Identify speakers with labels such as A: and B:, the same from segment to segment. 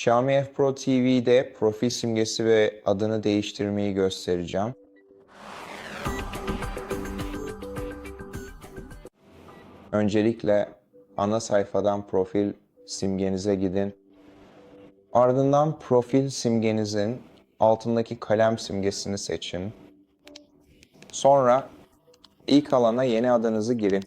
A: Xiaomi F Pro TV'de profil simgesi ve adını değiştirmeyi göstereceğim. Öncelikle ana sayfadan profil simgenize gidin. Ardından profil simgenizin altındaki kalem simgesini seçin. Sonra ilk alana yeni adınızı girin.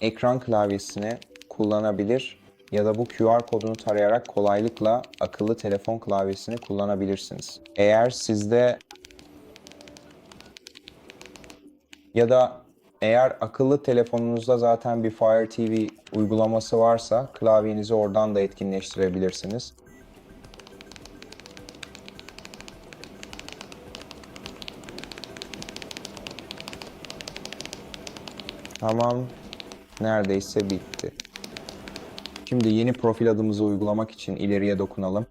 A: Ekran klavyesini kullanabilir ya da bu QR kodunu tarayarak kolaylıkla akıllı telefon klavyesini kullanabilirsiniz. Eğer sizde ya da eğer akıllı telefonunuzda zaten bir Fire TV uygulaması varsa klavyenizi oradan da etkinleştirebilirsiniz. Tamam. Neredeyse bitti. Şimdi yeni profil adımızı uygulamak için ileriye dokunalım.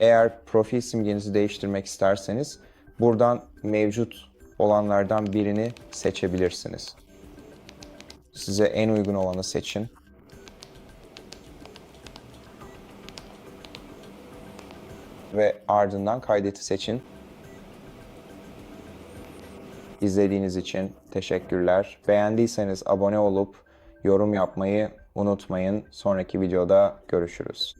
A: Eğer profil simgenizi değiştirmek isterseniz buradan mevcut olanlardan birini seçebilirsiniz. Size en uygun olanı seçin. Ve ardından kaydeti seçin. İzlediğiniz için teşekkürler. Beğendiyseniz abone olup yorum yapmayı unutmayın. Sonraki videoda görüşürüz.